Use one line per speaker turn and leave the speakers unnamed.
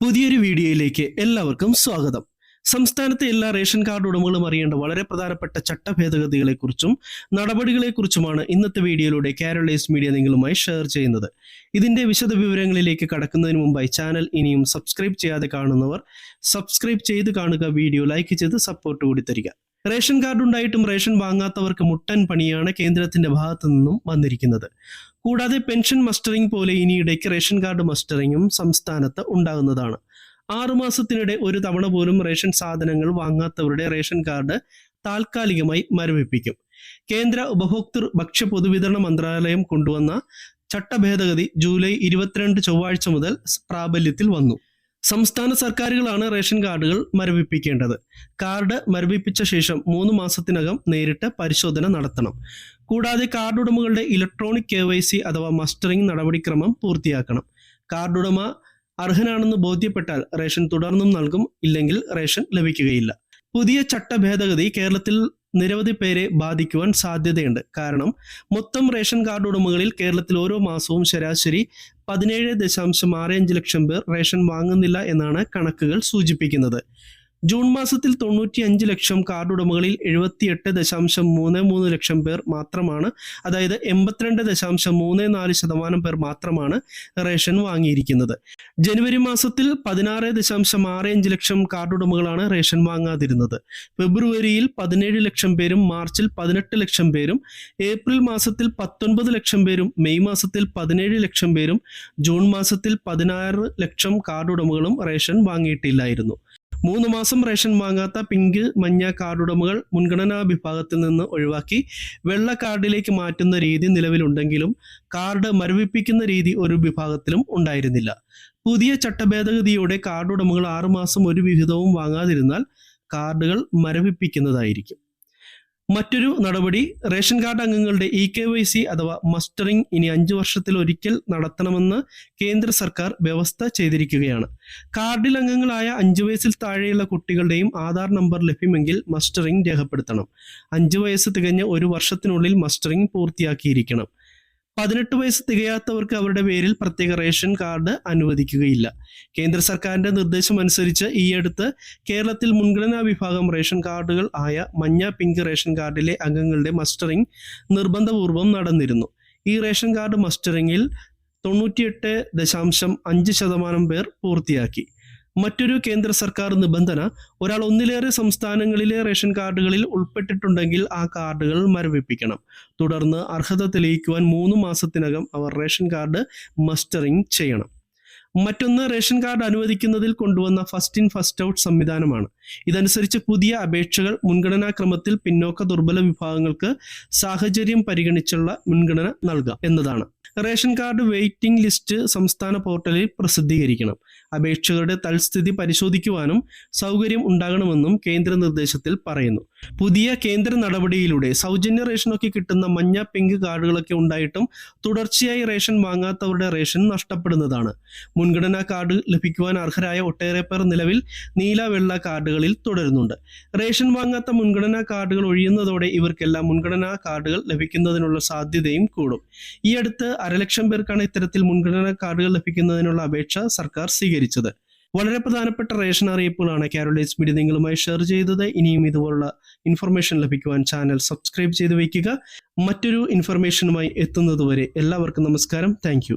പുതിയൊരു വീഡിയോയിലേക്ക് എല്ലാവർക്കും സ്വാഗതം. സംസ്ഥാനത്തെ എല്ലാ റേഷൻ കാർഡ് ഉടമകളും അറിയേണ്ട വളരെ പ്രധാനപ്പെട്ട ചട്ടഭേദഗതികളെക്കുറിച്ചും നടപടികളെക്കുറിച്ചുമാണ് ഇന്നത്തെ വീഡിയോയിലൂടെ കാരോളൈസ് മീഡിയ നിങ്ങളുമായി ഷെയർ ചെയ്യുന്നത്. ഇതിന്റെ വിശദ വിവരങ്ങളിലേക്ക് കടക്കുന്നതിന് മുമ്പായി ചാനൽ ഇനിയും സബ്സ്ക്രൈബ് ചെയ്യാതെ കാണുന്നവർ സബ്സ്ക്രൈബ് ചെയ്ത് കാണുക വീഡിയോ ലൈക്ക് ചെയ്ത് സപ്പോർട്ട് കൂടി തരിക. റേഷൻ കാർഡ് ഉണ്ടായിട്ടും റേഷൻ വാങ്ങാത്തവർക്ക് മുട്ടൻ പണിയാണ് കേന്ദ്രത്തിന്റെ ഭാഗത്തു നിന്നും വന്നിരിക്കുന്നത്. കൂടാതെ പെൻഷൻ മസ്റ്ററിംഗ് പോലെ ഇനിയിടയ്ക്ക് റേഷൻ കാർഡ് മസ്റ്ററിങ്ങും സംസ്ഥാനത്ത് ഉണ്ടാകുന്നതാണ്. ആറുമാസത്തിനിടെ ഒരു തവണ പോലും റേഷൻ സാധനങ്ങൾ വാങ്ങാത്തവരുടെ റേഷൻ കാർഡ് താൽക്കാലികമായി മരവിപ്പിക്കും. കേന്ദ്ര ഉപഭോക്തൃ ഭക്ഷ്യ പൊതുവിതരണ മന്ത്രാലയം കൊണ്ടുവന്ന ചട്ടഭേദഗതി ജൂലൈ ഇരുപത്തിരണ്ട് ചൊവ്വാഴ്ച മുതൽ പ്രാബല്യത്തിൽ വന്നു. സംസ്ഥാന സർക്കാരുകളാണ് റേഷൻ കാർഡുകൾ മരവിപ്പിക്കേണ്ടത്. കാർഡ് മരവിപ്പിച്ച ശേഷം മൂന്ന് മാസത്തിനകം നേരിട്ട് പരിശോധന നടത്തണം. കൂടാതെ കാർഡ് ഉടമകളുടെ ഇലക്ട്രോണിക് കെ വൈ സി അഥവാ മസ്റ്ററിംഗ് നടപടിക്രമം പൂർത്തിയാക്കണം. കാർഡുടമ അർഹനാണെന്ന് ബോധ്യപ്പെട്ടാൽ റേഷൻ തുടർന്നും നൽകും ഇല്ലെങ്കിൽ റേഷൻ ലഭിക്കുകയില്ല. പുതിയ ചട്ട ഭേദഗതി കേരളത്തിൽ നിരവധി പേരെ ബാധിക്കുവാൻ സാധ്യതയുണ്ട്. കാരണം മൊത്തം റേഷൻ കാർഡ് ഉടമകളിൽ കേരളത്തിൽ ഓരോ മാസവും ശരാശരി പതിനേഴ് ദശാംശം ആറ് അഞ്ച് ലക്ഷം പേർ റേഷൻ വാങ്ങുന്നില്ല എന്നാണ് കണക്കുകൾ സൂചിപ്പിക്കുന്നത്. ജൂൺ മാസത്തിൽ തൊണ്ണൂറ്റി അഞ്ച് ലക്ഷം കാർഡ് ഉടമകളിൽ എഴുപത്തിയെട്ട് ദശാംശം മൂന്ന് മൂന്ന് ലക്ഷം പേർ മാത്രമാണ്. അതായത് എൺപത്തിരണ്ട് ദശാംശം മൂന്ന് നാല് ശതമാനം പേർ മാത്രമാണ് റേഷൻ വാങ്ങിയിരിക്കുന്നത്. ജനുവരി മാസത്തിൽ പതിനാറ് ദശാംശം ആറ് അഞ്ച് ലക്ഷം കാർഡ് ഉടമകളാണ് റേഷൻ വാങ്ങാതിരുന്നത്. ഫെബ്രുവരിയിൽ പതിനേഴ് ലക്ഷം പേരും മാർച്ചിൽ പതിനെട്ട് ലക്ഷം പേരും ഏപ്രിൽ മാസത്തിൽ പത്തൊൻപത് ലക്ഷം പേരും മെയ് മാസത്തിൽ പതിനേഴ് ലക്ഷം പേരും ജൂൺ മാസത്തിൽ പതിനാറ് ലക്ഷം കാർഡ് ഉടമകളും റേഷൻ വാങ്ങിയിട്ടില്ലായിരുന്നു. മൂന്ന് മാസം റേഷൻ വാങ്ങാത്ത പിങ്ക് മഞ്ഞ കാർഡ് ഉടമകൾ മുൻഗണനാ വിഭാഗത്തിൽ നിന്ന് ഒഴിവാക്കി വെള്ള കാർഡിലേക്ക് മാറ്റുന്ന രീതി നിലവിലുണ്ടെങ്കിലും കാർഡ് മരവിപ്പിക്കുന്ന രീതി ഒരു വിഭാഗത്തിലും ഉണ്ടായിരുന്നില്ല. പുതിയ ചട്ടഭേദഗതിയോടെ കാർഡ് ഉടമകൾ ആറുമാസം ഒരു വിഹിതവും വാങ്ങാതിരുന്നാൽ കാർഡുകൾ മരവിപ്പിക്കുന്നതായിരിക്കും. മറ്റൊരു നടപടി റേഷൻ കാർഡ് അംഗങ്ങളുടെ ഇ കെ വൈ സി അഥവാ മസ്റ്ററിംഗ് ഇനി അഞ്ചു വർഷത്തിൽ ഒരിക്കൽ നടത്തണമെന്ന് കേന്ദ്ര സർക്കാർ വ്യവസ്ഥ ചെയ്തിരിക്കുകയാണ്. കാർഡിൽ അംഗങ്ങളായ അഞ്ചു വയസ്സിൽ താഴെയുള്ള കുട്ടികളുടെയും ആധാർ നമ്പർ ലഭ്യമെങ്കിൽ മസ്റ്ററിംഗ് രേഖപ്പെടുത്തണം. അഞ്ചു വയസ്സ് തികഞ്ഞ ഒരു വർഷത്തിനുള്ളിൽ മസ്റ്ററിംഗ് പൂർത്തിയാക്കിയിരിക്കണം. പതിനെട്ട് വയസ്സ് തികയാത്തവർക്ക് അവരുടെ പേരിൽ പ്രത്യേക റേഷൻ കാർഡ് അനുവദിക്കുകയില്ല. കേന്ദ്ര സർക്കാരിന്റെ നിർദ്ദേശം അനുസരിച്ച് ഈ അടുത്ത് കേരളത്തിൽ മുൻഗണനാ വിഭാഗം റേഷൻ കാർഡുകൾ ആയ മഞ്ഞ പിങ്ക് റേഷൻ കാർഡിലെ അംഗങ്ങളുടെ മസ്റ്ററിംഗ് നിർബന്ധപൂർവം നടന്നിരുന്നു. ഈ റേഷൻ കാർഡ് മസ്റ്ററിംഗിൽ തൊണ്ണൂറ്റിയെട്ട് ദശാംശം അഞ്ച് ശതമാനം പേർ പൂർത്തിയാക്കി. മറ്റൊരു കേന്ദ്ര സർക്കാർ നിബന്ധന ഒരാൾ ഒന്നിലേറെ സംസ്ഥാനങ്ങളിലെ റേഷൻ കാർഡുകളിൽ ഉൾപ്പെട്ടിട്ടുണ്ടെങ്കിൽ ആ കാർഡുകൾ മരവിപ്പിക്കണം. തുടർന്ന് അർഹത തെളിയിക്കുവാൻ മൂന്ന് മാസത്തിനകം അവർ റേഷൻ കാർഡ് മസ്റ്ററിംഗ് ചെയ്യണം. മറ്റൊന്ന് റേഷൻ കാർഡ് അനുവദിക്കുന്നതിൽ കൊണ്ടുവന്ന ഫസ്റ്റ് ഇൻ ഫസ്റ്റ് ഔട്ട് സംവിധാനമാണ്. ഇതനുസരിച്ച് പുതിയ അപേക്ഷകൾ മുൻഗണനാക്രമത്തിൽ പിന്നോക്ക ദുർബല വിഭാഗങ്ങൾക്ക് സാഹചര്യം പരിഗണിച്ചുള്ള മുൻഗണന നൽകാം എന്നതാണ്. റേഷൻ കാർഡ് വെയിറ്റിംഗ് ലിസ്റ്റ് സംസ്ഥാന പോർട്ടലിൽ പ്രസിദ്ധീകരിക്കണം. അപേക്ഷകരുടെ തൽസ്ഥിതി പരിശോധിക്കുവാനും സൗകര്യം ഉണ്ടാകണമെന്നും കേന്ദ്ര നിർദ്ദേശത്തിൽ പറയുന്നു. പുതിയ കേന്ദ്ര നടപടിയിലൂടെ സൗജന്യ റേഷനൊക്കെ കിട്ടുന്ന മഞ്ഞ പിങ്ക് കാർഡുകളൊക്കെ ഉണ്ടായിട്ടും തുടർച്ചയായി റേഷൻ വാങ്ങാത്തവരുടെ റേഷൻ നഷ്ടപ്പെടുന്നതാണ്. മുൻഗണനാ കാർഡ് ലഭിക്കുവാൻ അർഹരായ ഒട്ടേറെ പേർ നിലവിൽ നീല വെള്ള കാർഡുകളിൽ തുടരുന്നുണ്ട്. റേഷൻ വാങ്ങാത്ത മുൻഗണനാ കാർഡുകൾ ഒഴിയുന്നതോടെ ഇവർക്കെല്ലാം മുൻഗണനാ കാർഡുകൾ ലഭിക്കുന്നതിനുള്ള സാധ്യതയും കൂടും. ഈ അടുത്ത് അരലക്ഷം പേർക്കാണ് ഇത്തരത്തിൽ മുൻഗണനാ കാർഡുകൾ ലഭിക്കുന്നതിനുള്ള അപേക്ഷ സർക്കാർ സ്വീകരിച്ചത്. വളരെ പ്രധാനപ്പെട്ട റേഷൻ അറിയിപ്പുകളാണ് കാരോളൈസ് മീഡിയ നിങ്ങളുമായി ഷെയർ ചെയ്തത്. ഇനിയും ഇതുപോലുള്ള ഇൻഫർമേഷൻ ലഭിക്കുവാൻ ചാനൽ സബ്സ്ക്രൈബ് ചെയ്ത് വയ്ക്കുക. മറ്റൊരു ഇൻഫർമേഷനുമായി എത്തുന്നതുവരെ എല്ലാവർക്കും നമസ്കാരം. താങ്ക്